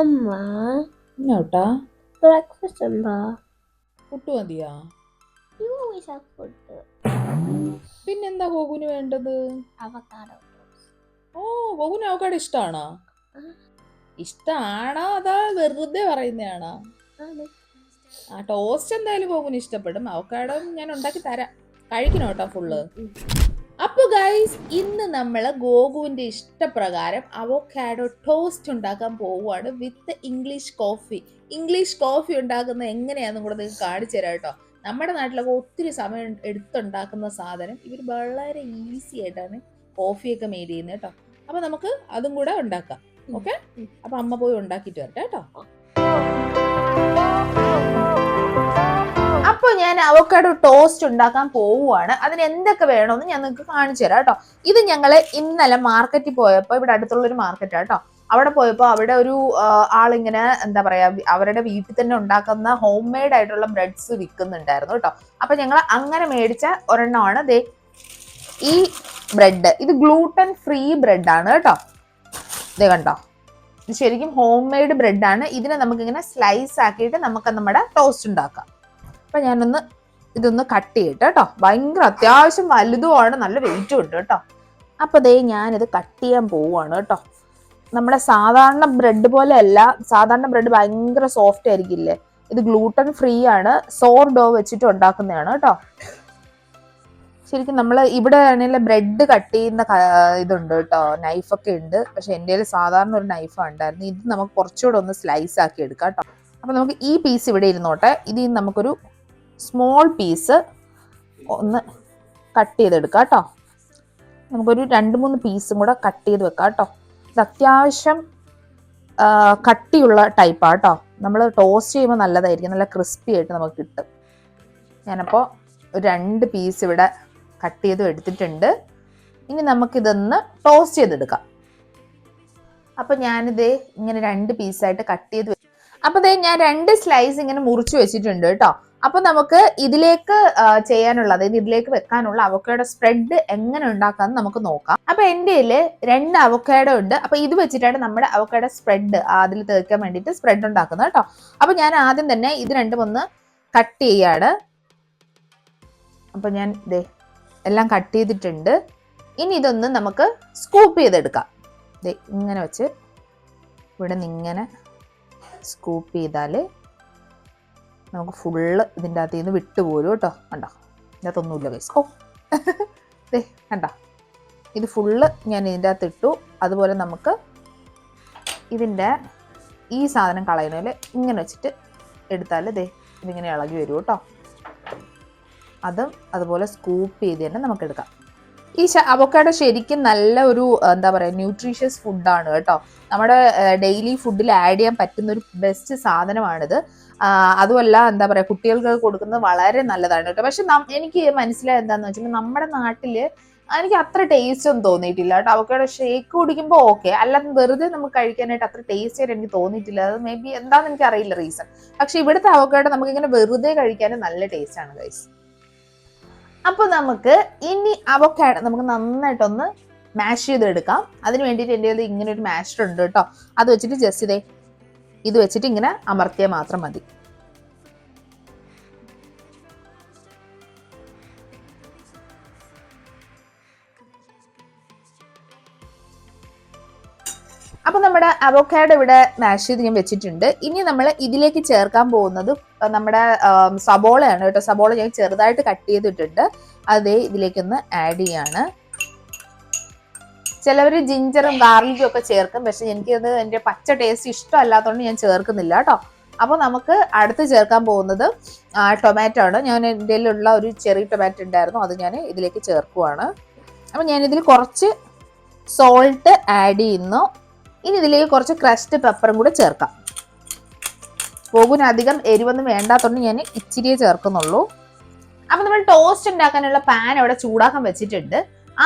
അമ്മ. എന്നാട്ടാ ബ്രേക്ക്ഫാസ്റ്റ് എന്താ? പുട്ട് മതിയാ? യു always have food പിന്നെന്താ ഗോകുന് വേണ്ടത്? Avocado ഓ ഗോകുന് അവക്കാട് ഇഷ്ടമാണോ. ഇഷ്ടമാണോ അതാ വെറുതെ പറയുന്നതാണോ ആ ടോസ്റ്റ് എന്തായാലും ഗോകുന് ഇഷ്ടപ്പെടും. അവക്കാടോ ഞാൻ ഉണ്ടാക്കി തരാം. കഴിക്കണോട്ടോ കേട്ടോ ഫുള്ള് ഉം. അപ്പൊ ഗൈസ് ഇന്ന് നമ്മൾ ഗോകുവിന്റെ ഇഷ്ടപ്രകാരം അവോക്കാഡോ ടോസ്റ്റ് ഉണ്ടാക്കാൻ പോവുകയാണ് with English coffee English coffee ഉണ്ടാക്കുന്നത് എങ്ങനെയാണെന്നും കൂടെ നിങ്ങൾക്ക് കാണിച്ചു തരാം കേട്ടോ. നമ്മുടെ നാട്ടിലൊക്കെ ഒത്തിരി സമയം എടുത്തുണ്ടാക്കുന്ന സാധനം. ഇവർ വളരെ ഈസി ആയിട്ടാണ് കോഫിയൊക്കെ മെയ്ഡ് ചെയ്യുന്നത് കേട്ടോ. അപ്പോൾ നമുക്ക് അതും കൂടെ ഉണ്ടാക്കാം. ഓക്കെ അപ്പോൾ അമ്മ പോയി ഉണ്ടാക്കിയിട്ട് വരട്ടെ കേട്ടോ. ഞാൻ അവക്കാഡോ ടോസ്റ്റ് ഉണ്ടാക്കാൻ പോവുകയാണ് അതിന് എന്തൊക്കെ വേണമെന്ന് ഞാൻ നിങ്ങൾക്ക് കാണിച്ചു തരാം കേട്ടോ. ഇത് ഞങ്ങൾ ഇന്നലെ മാർക്കറ്റിൽ പോയപ്പോൾ ഇവിടെ അടുത്തുള്ള ഒരു മാർക്കറ്റ് കേട്ടോ. അവിടെ പോയപ്പോൾ അവിടെ ഒരു ആളിങ്ങനെ എന്താ പറയാ അവരുടെ വീട്ടിൽ തന്നെ ഉണ്ടാക്കുന്ന ഹോം മെയ്ഡ് ആയിട്ടുള്ള ബ്രെഡ്സ് വിൽക്കുന്നുണ്ടായിരുന്നു കേട്ടോ. അപ്പൊ ഞങ്ങൾ അങ്ങനെ മേടിച്ച ഒരെണ്ണമാണ്. ദേ ഈ ബ്രെഡ് ഇത് ഗ്ലൂട്ടൻ ഫ്രീ ബ്രെഡ് ആണ് കേട്ടോ. ദേ കണ്ടോ? ഇത് ശരിക്കും ഹോം മെയ്ഡ് ബ്രെഡ് ആണ്. ഇതിനെ നമുക്കിങ്ങനെ സ്ലൈസ് ആക്കിയിട്ട് നമുക്ക് നമ്മുടെ ടോസ്റ്റ് ഉണ്ടാക്കാം. അപ്പൊ ഞാനൊന്ന് ഇതൊന്ന് കട്ട് ചെയ്യട്ടെ കേട്ടോ ഭയങ്കര അത്യാവശ്യം വലുതുമാണ് നല്ല വെയിറ്റും ഉണ്ട് കേട്ടോ അപ്പൊ ദേ ഞാനിത് കട്ട് ചെയ്യാൻ പോവുകയാണ് കേട്ടോ നമ്മുടെ സാധാരണ ബ്രെഡ് പോലെ അല്ല സാധാരണ ബ്രെഡ് ഭയങ്കര സോഫ്റ്റ് ആയിരിക്കില്ലേ? ഇത് ഗ്ലൂട്ടൻ ഫ്രീ ആണ് സോർ ഡോ വെച്ചിട്ട് ഉണ്ടാക്കുന്നതാണ് കേട്ടോ ശരിക്കും നമ്മൾ ഇവിടെ ആണെങ്കിൽ ബ്രെഡ് കട്ട് ചെയ്യുന്ന ഇതുണ്ട് കേട്ടോ നൈഫൊക്കെ ഉണ്ട്. പക്ഷെ എന്റെ കയ്യിൽ സാധാരണ ഒരു നൈഫാണ് ഉണ്ടായിരുന്നു. ഇത് നമുക്ക് കുറച്ചുകൂടെ ഒന്ന് സ്ലൈസ് ആക്കി എടുക്കാം കേട്ടോ അപ്പൊ നമുക്ക് ഈ പീസ് ഇവിടെ ഇരുന്നോട്ടെ. ഇതിൽ നമുക്കൊരു സ്മോൾ പീസ് ഒന്ന് കട്ട് ചെയ്തെടുക്കാം കേട്ടോ. നമുക്കൊരു രണ്ട് മൂന്ന് പീസും കൂടെ കട്ട് ചെയ്ത് വെക്കാം കേട്ടോ. ഇത് അത്യാവശ്യം കട്ടിയുള്ള ടൈപ്പാണ് കേട്ടോ. നമ്മൾ ടോസ്റ്റ് ചെയ്യുമ്പോൾ നല്ലതായിരിക്കും നല്ല ക്രിസ്പി ആയിട്ട് നമുക്ക് കിട്ടും. ഞാനപ്പോൾ രണ്ട് പീസ് ഇവിടെ കട്ട് ചെയ്തും എടുത്തിട്ടുണ്ട്. ഇനി നമുക്കിതൊന്ന് ടോസ്റ്റ് ചെയ്തെടുക്കാം. അപ്പം ഞാനിത് ഇങ്ങനെ രണ്ട് പീസായിട്ട് കട്ട് ചെയ്ത് അപ്പോൾ ദേ ഞാൻ രണ്ട് സ്ലൈസ് ഇങ്ങനെ മുറിച്ച് വെച്ചിട്ടുണ്ട് കേട്ടോ. അപ്പൊ നമുക്ക് ഇതിലേക്ക് ചെയ്യാനുള്ള അതായത് ഇതിലേക്ക് വെക്കാനുള്ള അവക്കയുടെ സ്പ്രെഡ് എങ്ങനെ ഉണ്ടാക്കാന്ന് നമുക്ക് നോക്കാം. അപ്പൊ എന്റെ രണ്ട് അവക്കയുടെ ഉണ്ട്. അപ്പൊ ഇത് വെച്ചിട്ടാണ് നമ്മുടെ അവക്കയുടെ സ്പ്രെഡ് അതിൽ തേക്കാൻ വേണ്ടിയിട്ട് സ്പ്രെഡ് ഉണ്ടാക്കുന്നത് കേട്ടോ. അപ്പൊ ഞാൻ ആദ്യം തന്നെ ഇത് രണ്ടും ഒന്ന് കട്ട് ചെയ്യാണ്. അപ്പൊ ഞാൻ ദേ എല്ലാം കട്ട് ചെയ്തിട്ടുണ്ട്. ഇനി ഇതൊന്ന് നമുക്ക് സ്കൂപ്പ് ചെയ്തെടുക്കാം. ദേ ഇങ്ങനെ വെച്ച് ഇവിടെ നിന്ന് ഇങ്ങനെ സ്കൂപ്പ് ചെയ്താൽ നമുക്ക് ഫുള്ള് ഇതിന്റെ അകത്ത് നിന്ന് വിട്ടുപോരും കേട്ടോ. കണ്ടോ? ഇതിന്റെ അകത്തൊന്നുമില്ല ഗൈസ് ഓ. ദേ കണ്ടോ? ഇത് ഫുള്ള് ഞാൻ ഇതിന്റെ അകത്ത് ഇട്ടു അതുപോലെ നമുക്ക് ഇതിന്റെ ഈ സാധനം കളയുന്നതിൽ ഇങ്ങനെ വെച്ചിട്ട് എടുത്താൽ ദേ ഇതിങ്ങനെ ഇളകി വരും കേട്ടോ. അതും അതുപോലെ സ്കൂപ്പ് ചെയ്ത് തന്നെ നമുക്ക് എടുക്കാം. ഈ അവക്കാഡോ ശരിക്കും നല്ല ഒരു എന്താ പറയുക ന്യൂട്രീഷ്യസ് ഫുഡാണ് കേട്ടോ. നമ്മുടെ ഡെയിലി ഫുഡിൽ ആഡ് ചെയ്യാൻ പറ്റുന്ന ഒരു ബെസ്റ്റ് സാധനമാണിത്. അതുമല്ല എന്താ പറയുക കുട്ടികൾക്ക് കൊടുക്കുന്നത് വളരെ നല്ലതാണ് കേട്ടോ. പക്ഷെ എനിക്ക് മനസ്സിലായത് എന്താണെന്ന് വെച്ചിട്ടുണ്ടെങ്കിൽ നമ്മുടെ നാട്ടിൽ എനിക്ക് അത്ര ടേസ്റ്റ് ഒന്നും തോന്നിയിട്ടില്ല കേട്ടോ. അവക്കാഡോ ഷേക്ക് കുടിക്കുമ്പോൾ ഓക്കെ അല്ലാതെ വെറുതെ നമുക്ക് കഴിക്കാനായിട്ട് അത്ര ടേസ്റ്റ് ആയിട്ട് എനിക്ക് തോന്നിയിട്ടില്ല. അത് മേ ബി എന്താണെന്ന് എനിക്ക് അറിയില്ല റീസൺ പക്ഷെ ഇവിടുത്തെ അവക്കാഡോ നമുക്ക് ഇങ്ങനെ വെറുതെ കഴിക്കാനും നല്ല ടേസ്റ്റ് ആണ് ഗൈസ് അപ്പൊ നമുക്ക് ഇനി അവക്കാഡോ നമുക്ക് നന്നായിട്ടൊന്ന് മാഷ് ചെയ്തെടുക്കാം. അതിന് വേണ്ടിയിട്ട് എന്റെ കയ്യിൽ ഇങ്ങനെ ഒരു മാഷർ ഉണ്ട് കേട്ടോ. അത് വെച്ചിട്ട് ജസ്റ്റ് ഇതേ ഇത് വെച്ചിട്ട് ഇങ്ങനെ അമർത്തിയാൽ മാത്രം മതി. അപ്പൊ നമ്മുടെ അവോക്കാഡോ ഇവിടെ മാഷ് ചെയ്ത് ഞാൻ വെച്ചിട്ടുണ്ട്. ഇനി നമ്മൾ ഇതിലേക്ക് ചേർക്കാൻ പോകുന്നത് നമ്മുടെ സബോളയാണ് കേട്ടോ. സബോള ഞാൻ ചെറുതായിട്ട് കട്ട് ചെയ്തിട്ടുണ്ട്. അതേ ഇതിലേക്കൊന്ന് ആഡ് ചെയ്യാണ്. ചിലവർ ജിഞ്ചറും ഗാർലിക്കും ഒക്കെ ചേർക്കും. പക്ഷെ എനിക്കത് എന്റെ പച്ച ടേസ്റ്റ് ഇഷ്ടമല്ലാത്തതുകൊണ്ട് ഞാൻ ചേർക്കുന്നില്ല കേട്ടോ. അപ്പോൾ നമുക്ക് അടുത്ത് ചേർക്കാൻ പോകുന്നത് ടൊമാറ്റോ ആണ്. ഞാൻ എന്റെ ഉള്ള ഒരു ചെറിയ ടൊമാറ്റോ ഉണ്ടായിരുന്നു. അത് ഞാൻ ഇതിലേക്ക് ചേർക്കുവാണ്. അപ്പോൾ ഞാനിതിൽ കുറച്ച് സോൾട്ട് ആഡ് ചെയ്യുന്നു. ഇനി ഇതിലേക്ക് കുറച്ച് ക്രഷ്ഡ് പെപ്പറും കൂടെ ചേർക്കാം. പോകുന്ന അധികം എരിവൊന്നും വേണ്ടാത്തതുകൊണ്ട് ഞാൻ ഇച്ചിരിയേ ചേർക്കുന്നുള്ളൂ. അപ്പം നമ്മൾ ടോസ്റ്റ് ഉണ്ടാക്കാനുള്ള പാൻ അവിടെ ചൂടാക്കാൻ വെച്ചിട്ടുണ്ട്.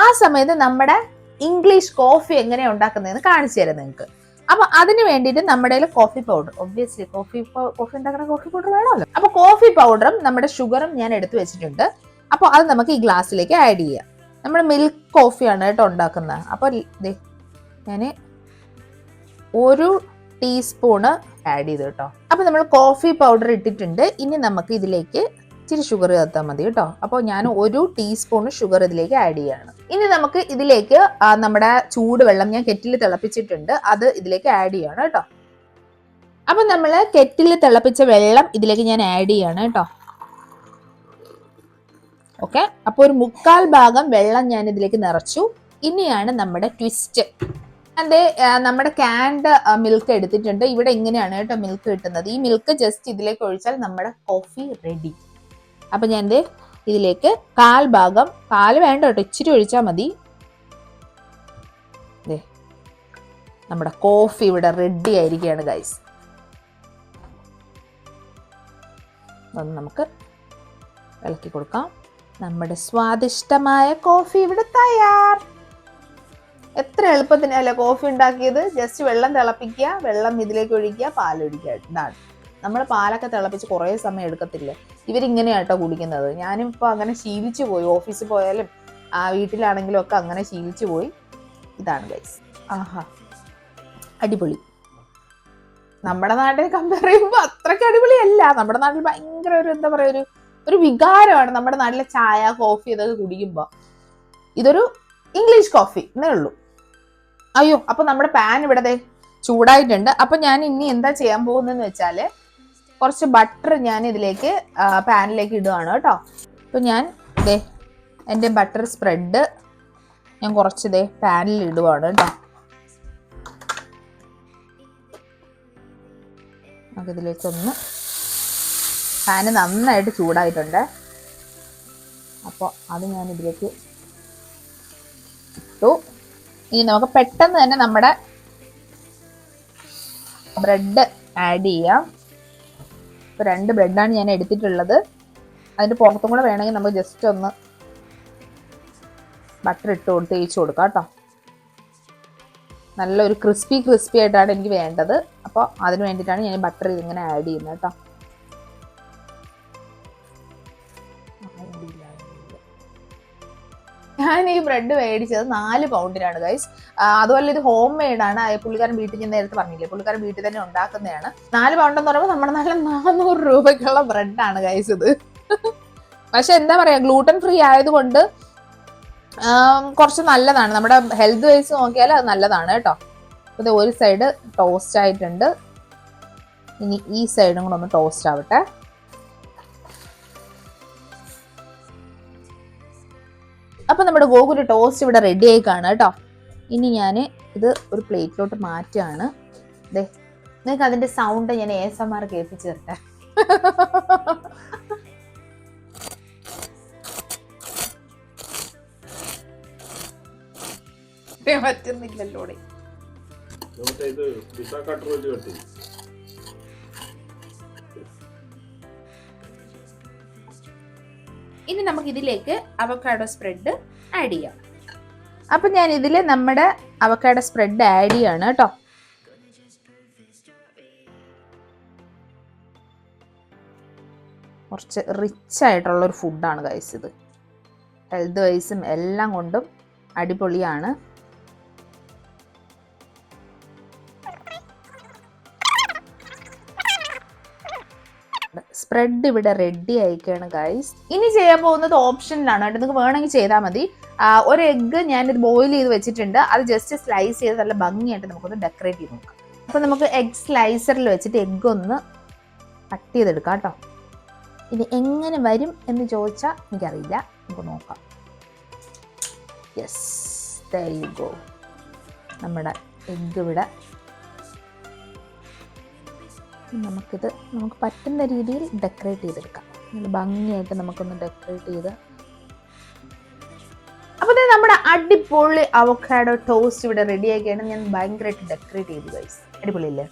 ആ സമയത്ത് നമ്മുടെ ഇംഗ്ലീഷ് കോഫി എങ്ങനെയാണ് ഉണ്ടാക്കുന്നതെന്ന് കാണിച്ചു തരാം നിങ്ങൾക്ക്. അപ്പൊ അതിന് വേണ്ടിയിട്ട് നമ്മുടെ coffee powder obviously coffee coffee ഉണ്ടാക്കുന്ന കോഫി പൗഡർ വേണമല്ലോ. അപ്പൊ കോഫി പൗഡറും നമ്മുടെ ഷുഗറും ഞാൻ എടുത്തു വെച്ചിട്ടുണ്ട്. അപ്പോൾ അത് നമുക്ക് ഈ ഗ്ലാസ്സിലേക്ക് ആഡ് ചെയ്യാം. നമ്മൾ മിൽക്ക് കോഫിയാണ് കേട്ടോ ഉണ്ടാക്കുന്നത്. അപ്പോൾ ഞാൻ ഒരു ടീസ്പൂണ് ആഡ് ചെയ്ത് കേട്ടോ. അപ്പൊ നമ്മൾ കോഫി പൗഡർ ഇട്ടിട്ടുണ്ട്. ഇനി നമുക്ക് ഇതിലേക്ക് ഇച്ചിരി ഷുഗർ ചേർത്താൽ മതി കേട്ടോ. അപ്പോൾ ഞാൻ ഒരു ടീസ്പൂൺ ഷുഗർ ഇതിലേക്ക് ആഡ് ചെയ്യാണ്. ഇനി നമുക്ക് ഇതിലേക്ക് നമ്മുടെ നമ്മുടെ ചൂടുവെള്ളം ഞാൻ കെറ്റിൽ തിളപ്പിച്ചിട്ടുണ്ട്. അത് ഇതിലേക്ക് ആഡ് ചെയ്യാണ് കേട്ടോ. അപ്പൊ നമ്മൾ കെറ്റിൽ തിളപ്പിച്ച വെള്ളം ഇതിലേക്ക് ഞാൻ ആഡ് ചെയ്യാണ് കേട്ടോ. ഓക്കെ അപ്പോൾ ഒരു മുക്കാൽ ഭാഗം വെള്ളം ഞാൻ ഇതിലേക്ക് നിറച്ചു. ഇനിയാണ് നമ്മുടെ ട്വിസ്റ്റ് അതെ നമ്മുടെ കാൻഡ് മിൽക്ക് എടുത്തിട്ടുണ്ട്. ഇവിടെ ഇങ്ങനെയാണ് കേട്ടോ മിൽക്ക് കിട്ടുന്നത്. ഈ മിൽക്ക് ജസ്റ്റ് ഇതിലേക്ക് ഒഴിച്ചാൽ നമ്മുടെ കോഫി റെഡി അപ്പൊ ഞാൻ ദേ ഇതിലേക്ക് കാൽ ഭാഗം കാൽ വേണ്ട കേട്ടോ ഇച്ചിരി ഒഴിച്ചാൽ മതി. നമ്മുടെ കോഫി ഇവിടെ റെഡി ആയിരിക്കുകയാണ് ഗൈസ് നമുക്ക് ഇളക്കി കൊടുക്കാം. നമ്മുടെ സ്വാദിഷ്ടമായ കോഫി ഇവിടെ തയ്യാർ. എത്ര എളുപ്പത്തിനല്ലേ കോഫി ഉണ്ടാക്കിയത് ജസ്റ്റ് വെള്ളം തിളപ്പിക്കുക വെള്ളം ഇതിലേക്ക് ഒഴിക്കുക പാലൊഴിക്കുക ഇതാണ്. നമ്മൾ പാലൊക്കെ തിളപ്പിച്ച് കുറേ സമയം എടുക്കത്തില്ലേ? ഇവരിങ്ങനെയാട്ടോ കുടിക്കുന്നത്. ഞാനും ഇപ്പോൾ അങ്ങനെ ശീലിച്ചു പോയി. ഓഫീസിൽ പോയാലും ആ വീട്ടിലാണെങ്കിലും ഒക്കെ അങ്ങനെ ശീലിച്ചു പോയി. ഇതാണ് ഗൈസ് ആഹാ. അടിപൊളി. നമ്മുടെ നാട്ടിൽ കമ്പയർ ചെയ്യുമ്പോൾ അത്രയ്ക്ക് അടിപൊളിയല്ല. നമ്മുടെ നാട്ടിൽ ഭയങ്കര ഒരു എന്താ പറയുക ഒരു ഒരു വികാരമാണ്. നമ്മുടെ നാട്ടിലെ ചായ കോഫി ഇതൊക്കെ കുടിക്കുമ്പോൾ ഇതൊരു ഇംഗ്ലീഷ് കോഫി എന്നേ ഉള്ളൂ. അയ്യോ അപ്പൊ നമ്മുടെ പാൻ ഇവിടെ ചൂടായിട്ടുണ്ട്. അപ്പൊ ഞാൻ ഇനി എന്താ ചെയ്യാൻ പോകുന്നതെന്ന് വെച്ചാൽ കുറച്ച് ബട്ടർ ഞാൻ ഇതിലേക്ക് പാനിലേക്ക് ഇടുകയാണ് കേട്ടോ. അപ്പൊ ഞാൻ ദേ എന്റെ ബട്ടർ സ്പ്രെഡ് ഞാൻ കുറച്ച് ദേ പാനിൽ ഇടുവാണ് കേട്ടോ. നമുക്കിതിലേക്കൊന്ന് പാന് നന്നായിട്ട് ചൂടായിട്ടുണ്ട്. അപ്പോൾ അത് ഞാൻ ഇതിലേക്ക് ഇട്ടു. ഇനി നമുക്ക് പെട്ടെന്ന് തന്നെ നമ്മുടെ ബ്രെഡ് ആഡ് ചെയ്യാം. ഇപ്പോൾ രണ്ട് ബ്രെഡാണ് ഞാൻ എടുത്തിട്ടുള്ളത്. അതിന്റെ പുറത്തും കൂടെ വേണമെങ്കിൽ നമുക്ക് ജസ്റ്റ് ഒന്ന് ബട്ടർ ഇട്ട് കൊടുത്ത് തേച്ച് കൊടുക്കാം കേട്ടോ. നല്ലൊരു ക്രിസ്പി ക്രിസ്പി ആയിട്ടാണ് എനിക്ക് വേണ്ടത്. അപ്പോൾ അതിന് വേണ്ടിയിട്ടാണ് ഞാൻ ബട്ടർ ഇതിങ്ങനെ ആഡ് ചെയ്യുന്നത് കേട്ടോ. ഞാൻ ഈ ബ്രെഡ് മേടിച്ചത് നാല് പൗണ്ടിനാണ് ഗൈസ് അതുപോലെ ഇത് ഹോം മെയ്ഡാണ് പുള്ളിക്കാരൻ വീട്ടിൽ ഞാൻ നേരത്തെ പറഞ്ഞില്ലേ പുള്ളിക്കാരൻ വീട്ടിൽ തന്നെ ഉണ്ടാക്കുന്നതാണ്. നാല് പൗണ്ട് എന്ന് പറയുമ്പോൾ നമ്മുടെ നല്ല നാനൂറ് രൂപയ്ക്കുള്ള ബ്രെഡാണ് ഗൈസ് ഇത്. പക്ഷെ എന്താ പറയാ ഗ്ലൂട്ടൻ ഫ്രീ ആയതുകൊണ്ട് കുറച്ച് നല്ലതാണ്. നമ്മുടെ ഹെൽത്ത് വൈസ് നോക്കിയാൽ അത് നല്ലതാണ് കേട്ടോ. ഇത് ഒരു സൈഡ് ടോസ്റ്റ് ആയിട്ടുണ്ട്. ഇനി ഈ സൈഡും കൂടെ ഒന്ന് ടോസ്റ്റ് ആവട്ടെ. അപ്പൊ നമ്മുടെ ഗോകുല ടോസ്റ്റ് ഇവിടെ റെഡി ആയി കാണാം കേട്ടോ. ഇനി ഞാൻ ഇത് ഒരു പ്ലേറ്റിലോട്ട് മാറ്റുകയാണ്. ദേ നിങ്ങൾക്ക് അതിന്റെ സൗണ്ട് ഞാൻ എ എസ് എം ആർ കേൾപ്പിച്ച് തരട്ടെ. പറ്റുന്നില്ലല്ലോ ഇതിലേക്ക് അവക്കാഡോ സ്പ്രെഡ് ആഡ് ചെയ്യാം. അപ്പം ഞാൻ ഇതിൽ നമ്മുടെ അവക്കാഡോ സ്പ്രെഡ് ആഡ് ചെയ്യാണ് കേട്ടോ കുറച്ച് റിച്ച് ആയിട്ടുള്ള ഒരു ഫുഡാണ് കഴിച്ചത് ഹെൽത്ത് വൈസും എല്ലാം കൊണ്ടും അടിപൊളിയാണ്. സ്പ്രെഡ് ഇവിടെ റെഡി ആയിക്കാണ് ഗൈസ് ഇനി ചെയ്യാൻ പോകുന്നത് ഓപ്ഷനിലാണ് കേട്ടോ. നിങ്ങൾക്ക് വേണമെങ്കിൽ ചെയ്താൽ മതി. ഒരു എഗ്ഗ് ഞാനിത് ബോയിൽ ചെയ്ത് വെച്ചിട്ടുണ്ട്. അത് ജസ്റ്റ് സ്ലൈസ് ചെയ്ത് നല്ല ഭംഗിയായിട്ട് നമുക്കൊന്ന് ഡെക്കറേറ്റ് ചെയ്ത് നോക്കാം. അപ്പോൾ നമുക്ക് എഗ് സ്ലൈസറിൽ വെച്ചിട്ട് എഗ്ഗ് ഒന്ന് കട്ട് ചെയ്തെടുക്കാം കേട്ടോ. ഇത് എങ്ങനെ വരും എന്ന് ചോദിച്ചാൽ എനിക്കറിയില്ല. നമുക്ക് നോക്കാം. യെസ് ഗോ നമ്മുടെ എഗ്ഗ് ഇവിടെ നമുക്കിത് നമുക്ക് പറ്റുന്ന രീതിയിൽ ഡെക്കറേറ്റ് ചെയ്തെടുക്കാം. നല്ല ഭംഗിയായിട്ട് നമുക്കൊന്ന് ഡെക്കറേറ്റ് ചെയ്ത്. അപ്പോൾ നമ്മുടെ അടിപൊളി അവക്കാഡോ ടോസ്റ്റ് ഇവിടെ റെഡി ആക്കിയാണ്. ഞാൻ ഭയങ്കരമായിട്ട് ഡെക്കറേറ്റ് ചെയ്തു ഗൈസ് അടിപൊളിയല്ലേ?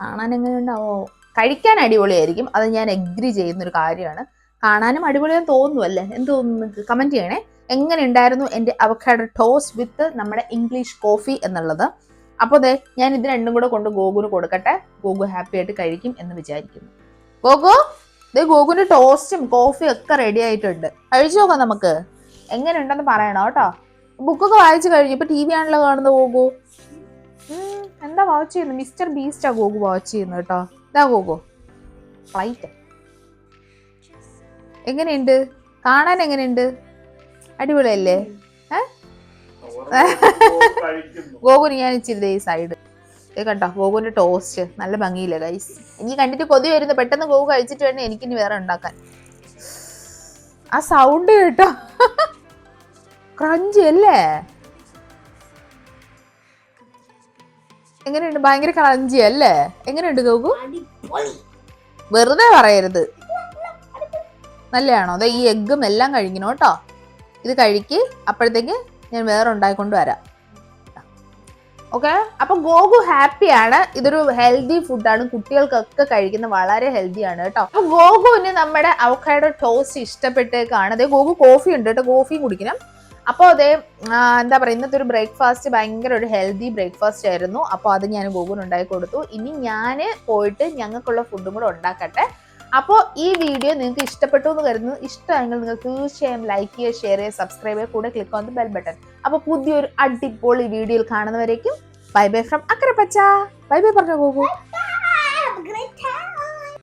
കാണാൻ എങ്ങനെയുണ്ടാവോ? കഴിക്കാൻ അടിപൊളിയായിരിക്കും. അത് ഞാൻ എഗ്രി ചെയ്യുന്നൊരു കാര്യമാണ്. കാണാനും അടിപൊളിയാന്ന് തോന്നുന്നു അല്ലേ എന്ത് തോന്നുന്നു കമന്റ് ചെയ്യണേ. എങ്ങനെ ഉണ്ടായിരുന്നു എന്റെ അവക്കാഡോ ടോസ്റ്റ് വിത്ത് നമ്മുടെ ഇംഗ്ലീഷ് കോഫി എന്നുള്ളത്? അപ്പോൾ അതെ ഞാൻ ഇത് രണ്ടും കൂടെ കൊണ്ട് ഗോകുന് കൊടുക്കട്ടെ. ഗോകു ഹാപ്പി ആയിട്ട് കഴിക്കും എന്ന് വിചാരിക്കുന്നു. ഗോകു ഇത് ഗോകുവിന്റെ ടോസ്റ്റും കോഫിയും ഒക്കെ റെഡി ആയിട്ടുണ്ട്. കഴിച്ചു നോക്കാം നമുക്ക്. എങ്ങനെ ഉണ്ടെന്ന് പറയണം കേട്ടോ. ബുക്കൊക്കെ വായിച്ചു കഴിഞ്ഞു. ഇപ്പൊ ടി വി ആണല്ലോ കാണുന്നത് ഗോകു. എന്താ വാച്ച് ചെയ്യുന്നത്? മിസ്റ്റർ ബീസ്റ്റാ ഗോകു വാച്ച് ചെയ്യുന്നത് കേട്ടോ. ഇതാ ഗോകു. ഫ്ലൈറ്റ് എങ്ങനെയുണ്ട്? കാണാൻ എങ്ങനെയുണ്ട്? അടിപൊളിയല്ലേ? ഗോകുന് ഞാൻ ഇച്ചിരി ഈ സൈഡ് കണ്ടോ? ഗോകുവിന്റെ ടോസ്റ്റ് നല്ല ഭംഗിയില്ല ഗൈസ് എനിക്ക് കണ്ടിട്ട് കൊതി വരുന്നു. പെട്ടെന്ന് ഗോകു കഴിച്ചിട്ട് വേണം എനിക്കിനി വേറെ ഉണ്ടാക്കാൻ. ആ സൗണ്ട് കേട്ടോ. ക്രഞ്ച് അല്ലേ? എങ്ങനെയുണ്ട്? ഭയങ്കര ക്രഞ്ചി അല്ലേ? എങ്ങനെയുണ്ട് ഗോകു? അടിപൊളി. വെറുതെ പറയരുത്. നല്ലതാണോ? അതെ ഈ എഗ്ഗും എല്ലാം കഴിക്കണം കേട്ടോ. ഇത് കഴിക്ക്. അപ്പോഴത്തേക്ക് ഞാൻ വേറെ ഉണ്ടായിക്കൊണ്ട് വരാം. ഓക്കെ അപ്പൊ ഗോകു ഹാപ്പിയാണ്. ഇതൊരു ഹെൽത്തി ഫുഡാണ് കുട്ടികൾക്കൊക്കെ കഴിക്കുന്ന വളരെ ഹെൽത്തി ആണ് കേട്ടോ. അപ്പൊ ഗോകുവിന് നമ്മുടെ അവക്കയുടെ ടോസ്റ്റ് ഇഷ്ടപ്പെട്ടേക്കാണ്. അതെ ഗോകു കോഫി ഉണ്ട് കേട്ടോ. കോഫിയും കുടിക്കണം. അപ്പോൾ അതേ എന്താ പറയുക ഇന്നത്തെ ഒരു ബ്രേക്ക്ഫാസ്റ്റ് ഭയങ്കര ഒരു ഹെൽത്തി ബ്രേക്ക്ഫാസ്റ്റ് ആയിരുന്നു. അപ്പോൾ അത് ഞാൻ ഗോകുവിന് ഉണ്ടാക്കി കൊടുത്തു. ഇനി ഞാൻ പോയിട്ട് ഞങ്ങൾക്കുള്ള ഫുഡും കൂടെ ഉണ്ടാക്കട്ടെ. അപ്പോൾ ഈ വീഡിയോ നിങ്ങൾക്ക് ഇഷ്ടപ്പെട്ടു എന്ന് കരുതുന്നു. ഇഷ്ടമെങ്കിൽ നിങ്ങൾ തീർച്ചയായും ലൈക്ക് ചെയ്യുക ഷെയർ ചെയ്യുക സബ്സ്ക്രൈബ് ചെയ്യുക കൂടെ click on the bell button അപ്പോൾ പുതിയൊരു അടിപൊളി വീഡിയോയിൽ കാണുന്നവരേക്കും bye bye from Akkarappacha. Bye bye പറഞ്ഞു പോകൂ